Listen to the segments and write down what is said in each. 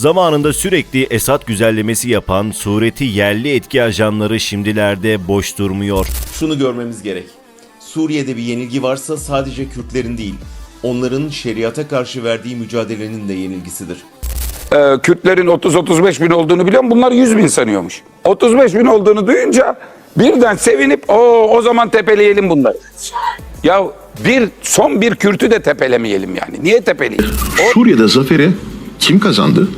Zamanında sürekli Esad güzellemesi yapan sureti yerli etki ajanları şimdilerde boş durmuyor. Şunu görmemiz gerek. Suriye'de bir yenilgi varsa sadece Kürtlerin değil, onların şeriata karşı verdiği mücadelenin de yenilgisidir. Ee, Kürtlerin 30-35 bin olduğunu biliyorum. Bunlar 100 bin sanıyormuş. 35 bin olduğunu duyunca birden sevinip o o zaman tepeleyelim bunları. Ya bir son bir Kürt'ü de tepelemeyelim yani. Niye tepeleyelim? Suriye'de zaferi kim kazandı?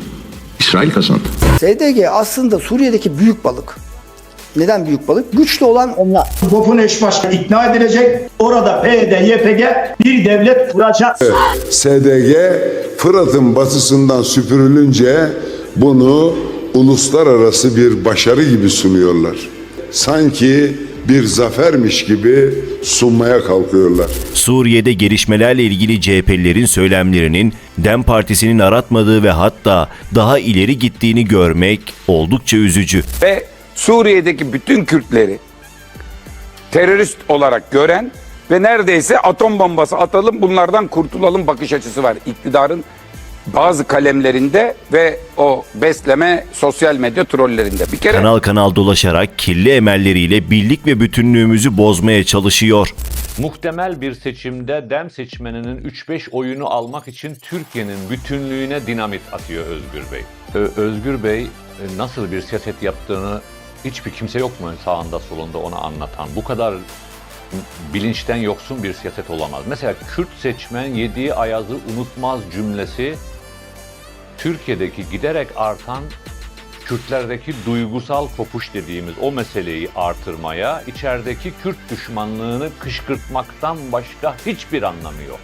İsrail kazandı. SDG aslında Suriye'deki büyük balık. Neden büyük balık? Güçlü olan onlar. Gofun eş başkanı ikna edilecek. Orada PYD, YPG bir devlet kuracak. SDG Fırat'ın batısından süpürülünce bunu uluslararası bir başarı gibi sunuyorlar. Sanki bir zafermiş gibi sunmaya kalkıyorlar. Suriye'de gelişmelerle ilgili CHP'lilerin söylemlerinin DEM Partisi'nin aratmadığı ve hatta daha ileri gittiğini görmek oldukça üzücü. Ve Suriye'deki bütün Kürtleri terörist olarak gören ve neredeyse atom bombası atalım bunlardan kurtulalım bakış açısı var iktidarın bazı kalemlerinde ve o besleme sosyal medya trollerinde. Bir kere Kanal kanal dolaşarak kirli emelleriyle birlik ve bütünlüğümüzü bozmaya çalışıyor. Muhtemel bir seçimde DEM seçmeninin 3-5 oyunu almak için Türkiye'nin bütünlüğüne dinamit atıyor Özgür Bey. Ö- Özgür Bey e, nasıl bir siyaset yaptığını hiçbir kimse yok mu sağında solunda ona anlatan? Bu kadar bilinçten yoksun bir siyaset olamaz. Mesela Kürt seçmen yediği ayazı unutmaz cümlesi Türkiye'deki giderek artan Kürtlerdeki duygusal kopuş dediğimiz o meseleyi artırmaya, içerideki Kürt düşmanlığını kışkırtmaktan başka hiçbir anlamı yok.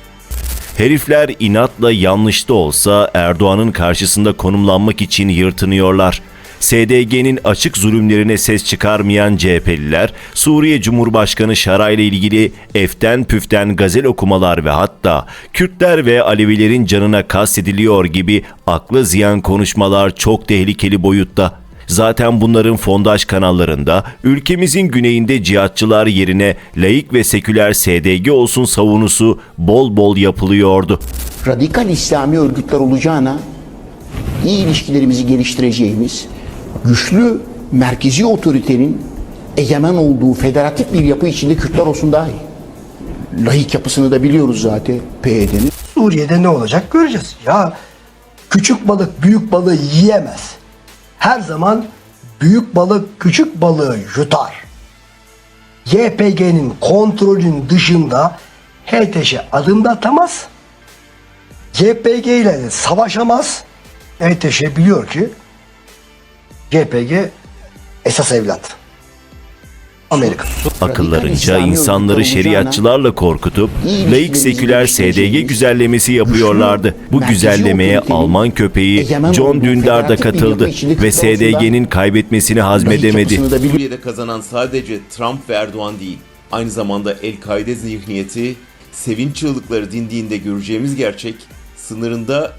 Herifler inatla yanlış da olsa Erdoğan'ın karşısında konumlanmak için yırtınıyorlar. SDG'nin açık zulümlerine ses çıkarmayan CHP'liler, Suriye Cumhurbaşkanı Şara ile ilgili eften püften gazel okumalar ve hatta Kürtler ve Alevilerin canına kastediliyor gibi aklı ziyan konuşmalar çok tehlikeli boyutta. Zaten bunların fondaj kanallarında ülkemizin güneyinde cihatçılar yerine laik ve seküler SDG olsun savunusu bol bol yapılıyordu. radikal İslami örgütler olacağına iyi ilişkilerimizi geliştireceğimiz güçlü merkezi otoritenin egemen olduğu federatif bir yapı içinde Kürtler olsun daha iyi. Laik yapısını da biliyoruz zaten PYD'nin. Suriye'de ne olacak göreceğiz. Ya küçük balık büyük balığı yiyemez. Her zaman büyük balık küçük balığı yutar. YPG'nin kontrolün dışında HTŞ adım da atamaz. YPG ile savaşamaz. HTŞ biliyor ki YPG esas evlat. Amerika. Akıllarınca insanları şeriatçılarla korkutup laik ilişkilerimizi seküler SDG geliştireceğimiz güzellemesi yapıyorlardı. Bu güzellemeye Alman köpeği John Dündar da katıldı ve SDG'nin kaybetmesini hazmedemedi. Suriye'de kazanan sadece Trump ve Erdoğan değil, aynı zamanda El-Kaide zihniyeti, sevinç çığlıkları dindiğinde göreceğimiz gerçek, sınırında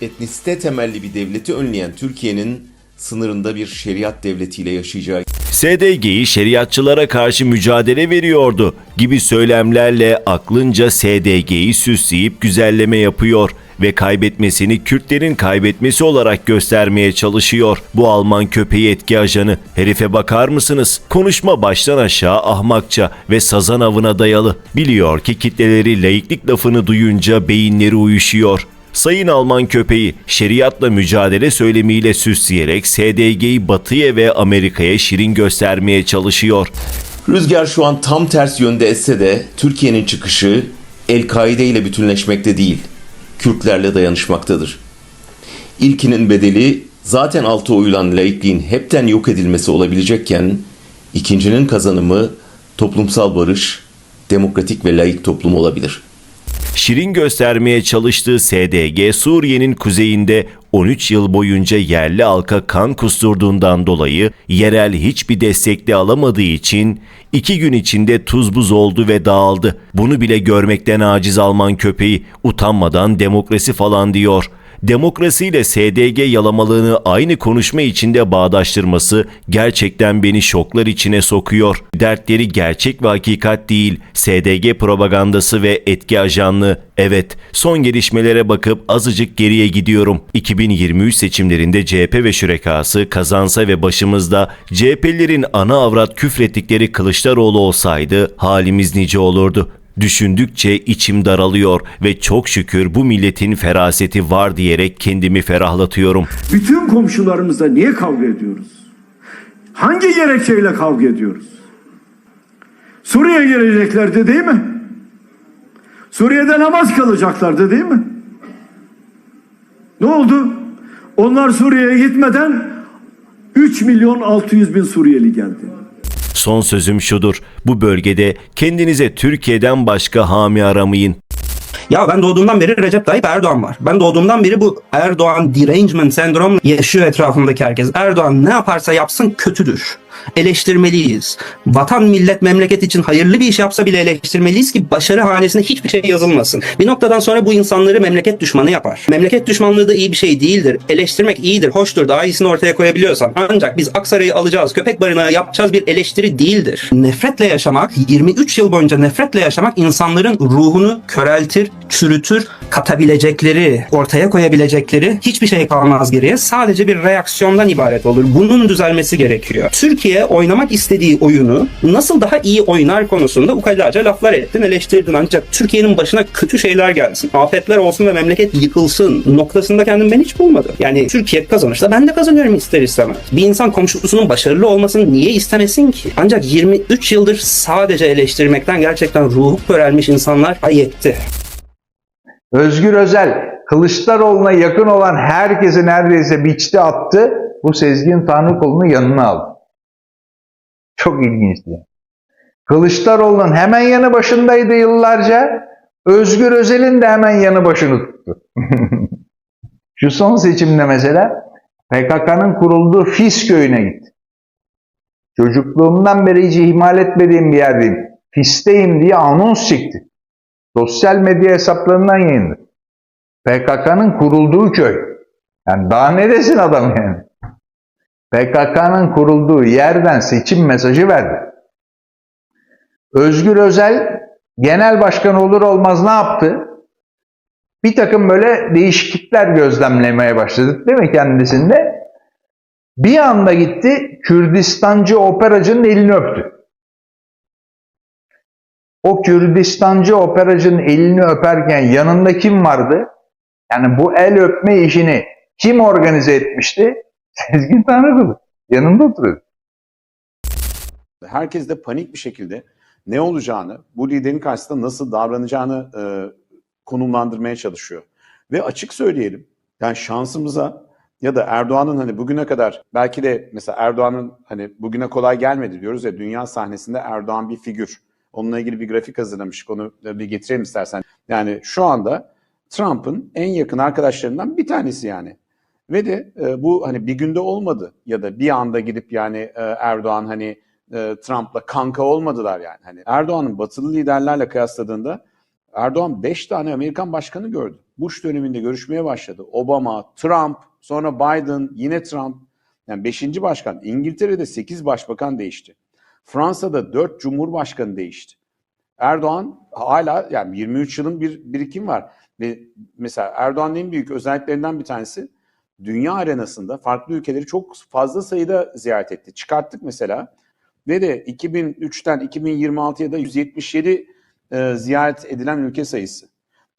etnisite temelli bir devleti önleyen Türkiye'nin sınırında bir şeriat devletiyle yaşayacağı SDG'yi şeriatçılara karşı mücadele veriyordu gibi söylemlerle aklınca SDG'yi süsleyip güzelleme yapıyor ve kaybetmesini Kürtlerin kaybetmesi olarak göstermeye çalışıyor. Bu Alman köpeği etki ajanı. Herife bakar mısınız? Konuşma baştan aşağı ahmakça ve sazan avına dayalı. Biliyor ki kitleleri laiklik lafını duyunca beyinleri uyuşuyor. Sayın Alman köpeği şeriatla mücadele söylemiyle süsleyerek SDG'yi Batı'ya ve Amerika'ya şirin göstermeye çalışıyor. Rüzgar şu an tam ters yönde esse de Türkiye'nin çıkışı El-Kaide ile bütünleşmekte değil, Kürtlerle dayanışmaktadır. İlkinin bedeli zaten altı oyulan laikliğin hepten yok edilmesi olabilecekken, ikincinin kazanımı toplumsal barış, demokratik ve laik toplum olabilir.'' Şirin göstermeye çalıştığı SDG Suriye'nin kuzeyinde 13 yıl boyunca yerli halka kan kusturduğundan dolayı yerel hiçbir destekli alamadığı için iki gün içinde tuz buz oldu ve dağıldı. Bunu bile görmekten aciz Alman köpeği utanmadan demokrasi falan diyor Demokrasiyle SDG yalamalığını aynı konuşma içinde bağdaştırması gerçekten beni şoklar içine sokuyor. Dertleri gerçek ve hakikat değil, SDG propagandası ve etki ajanlığı. Evet, son gelişmelere bakıp azıcık geriye gidiyorum. 2023 seçimlerinde CHP ve şürekası kazansa ve başımızda CHP'lilerin ana avrat küfrettikleri Kılıçdaroğlu olsaydı halimiz nice olurdu. Düşündükçe içim daralıyor ve çok şükür bu milletin feraseti var diyerek kendimi ferahlatıyorum. Bütün komşularımızla niye kavga ediyoruz? Hangi gerekçeyle kavga ediyoruz? Suriye'ye gireceklerdi değil mi? Suriye'de namaz kalacaklardı değil mi? Ne oldu? Onlar Suriye'ye gitmeden 3 milyon 600 bin Suriyeli geldi. Son sözüm şudur. Bu bölgede kendinize Türkiye'den başka hami aramayın. Ya ben doğduğumdan beri Recep Tayyip Erdoğan var. Ben doğduğumdan beri bu Erdoğan derangement sendromla yaşıyor etrafımdaki herkes. Erdoğan ne yaparsa yapsın kötüdür. Eleştirmeliyiz. Vatan, millet, memleket için hayırlı bir iş yapsa bile eleştirmeliyiz ki başarı hanesine hiçbir şey yazılmasın. Bir noktadan sonra bu insanları memleket düşmanı yapar. Memleket düşmanlığı da iyi bir şey değildir. Eleştirmek iyidir, hoştur. Daha iyisini ortaya koyabiliyorsan. Ancak biz Aksaray'ı alacağız, köpek barınağı yapacağız bir eleştiri değildir. Nefretle yaşamak, 23 yıl boyunca nefretle yaşamak insanların ruhunu köreltir, çürütür, katabilecekleri, ortaya koyabilecekleri hiçbir şey kalmaz geriye. Sadece bir reaksiyondan ibaret olur. Bunun düzelmesi gerekiyor. Türkiye oynamak istediği oyunu nasıl daha iyi oynar konusunda ukalaca laflar ettin, eleştirdin. Ancak Türkiye'nin başına kötü şeyler gelsin, afetler olsun ve memleket yıkılsın noktasında kendimi ben hiç bulmadım. Yani Türkiye kazanırsa ben de kazanıyorum ister istemez. Bir insan komşusunun başarılı olmasını niye istemesin ki? Ancak 23 yıldır sadece eleştirmekten gerçekten ruhu körelmiş insanlar ay etti. Özgür Özel, Kılıçdaroğlu'na yakın olan herkesi neredeyse biçti attı. Bu Sezgin Tanrıkulu'nu yanına aldı. Çok ilginçti. Kılıçdaroğlu'nun hemen yanı başındaydı yıllarca. Özgür Özel'in de hemen yanı başını tuttu. Şu son seçimde mesela PKK'nın kurulduğu Fis köyüne gitti. Çocukluğumdan beri hiç ihmal etmediğim bir yerdeyim. Fis'teyim diye anons çekti. Sosyal medya hesaplarından yayınladı. PKK'nın kurulduğu köy. Yani daha ne desin adam yani? PKK'nın kurulduğu yerden seçim mesajı verdi. Özgür Özel genel başkan olur olmaz ne yaptı? Bir takım böyle değişiklikler gözlemlemeye başladı değil mi kendisinde? Bir anda gitti Kürdistancı operacının elini öptü. O Kürdistancı operacının elini öperken yanında kim vardı? Yani bu el öpme işini kim organize etmişti? Sezgin Tanrıkulu. Yanında oturuyordu. herkes de panik bir şekilde ne olacağını, bu liderin karşısında nasıl davranacağını e, konumlandırmaya çalışıyor. Ve açık söyleyelim, yani şansımıza ya da Erdoğan'ın hani bugüne kadar belki de mesela Erdoğan'ın hani bugüne kolay gelmedi diyoruz ya dünya sahnesinde Erdoğan bir figür. Onunla ilgili bir grafik hazırlamıştık. Onu bir getirelim istersen. Yani şu anda Trump'ın en yakın arkadaşlarından bir tanesi yani. Ve de e, bu hani bir günde olmadı ya da bir anda gidip yani e, Erdoğan hani e, Trump'la kanka olmadılar yani. Hani Erdoğan'ın batılı liderlerle kıyasladığında Erdoğan 5 tane Amerikan başkanı gördü. Bush döneminde görüşmeye başladı. Obama, Trump, sonra Biden, yine Trump. Yani 5. başkan. İngiltere'de 8 başbakan değişti. Fransa'da 4 cumhurbaşkanı değişti. Erdoğan hala yani 23 yılın bir birikim var. Ve mesela Erdoğan'ın en büyük özelliklerinden bir tanesi dünya arenasında farklı ülkeleri çok fazla sayıda ziyaret etti. Çıkarttık mesela ve de 2003'ten 2026'ya da 177 e, ziyaret edilen ülke sayısı.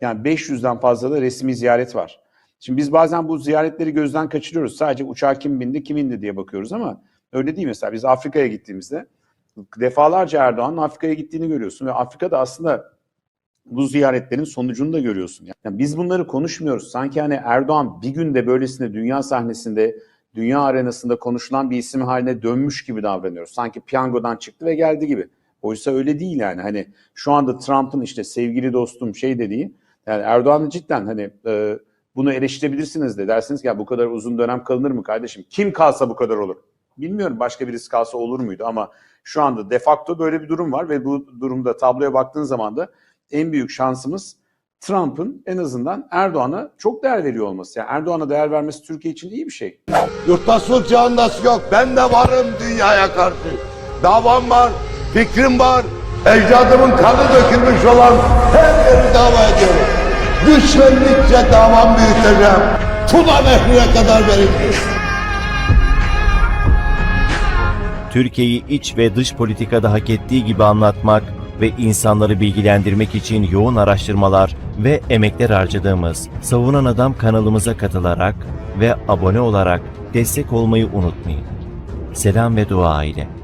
Yani 500'den fazla da resmi ziyaret var. Şimdi biz bazen bu ziyaretleri gözden kaçırıyoruz. Sadece uçağa kim bindi, kim indi diye bakıyoruz ama öyle değil mesela. Biz Afrika'ya gittiğimizde defalarca Erdoğan'ın Afrika'ya gittiğini görüyorsun ve Afrika'da aslında bu ziyaretlerin sonucunu da görüyorsun. Yani biz bunları konuşmuyoruz. Sanki hani Erdoğan bir günde böylesine dünya sahnesinde, dünya arenasında konuşulan bir isim haline dönmüş gibi davranıyoruz. Sanki piyangodan çıktı ve geldi gibi. Oysa öyle değil yani. Hani şu anda Trump'ın işte sevgili dostum şey dediği, yani Erdoğan'ı cidden hani e, bunu eleştirebilirsiniz de dersiniz ki ya bu kadar uzun dönem kalınır mı kardeşim? Kim kalsa bu kadar olur. Bilmiyorum başka birisi kalsa olur muydu ama şu anda de facto böyle bir durum var ve bu durumda tabloya baktığın zaman da en büyük şansımız Trump'ın en azından Erdoğan'a çok değer veriyor olması. Yani Erdoğan'a değer vermesi Türkiye için iyi bir şey. Yurttaşlık çağındası yok. Ben de varım dünyaya karşı. Davam var, fikrim var. Ecdadımın kanı dökülmüş olan her yeri dava ediyorum. Güçlendikçe davam büyüteceğim. Tuna nehrine kadar vereceğim. Türkiye'yi iç ve dış politikada hak ettiği gibi anlatmak ve insanları bilgilendirmek için yoğun araştırmalar ve emekler harcadığımız Savunan Adam kanalımıza katılarak ve abone olarak destek olmayı unutmayın. Selam ve dua ile.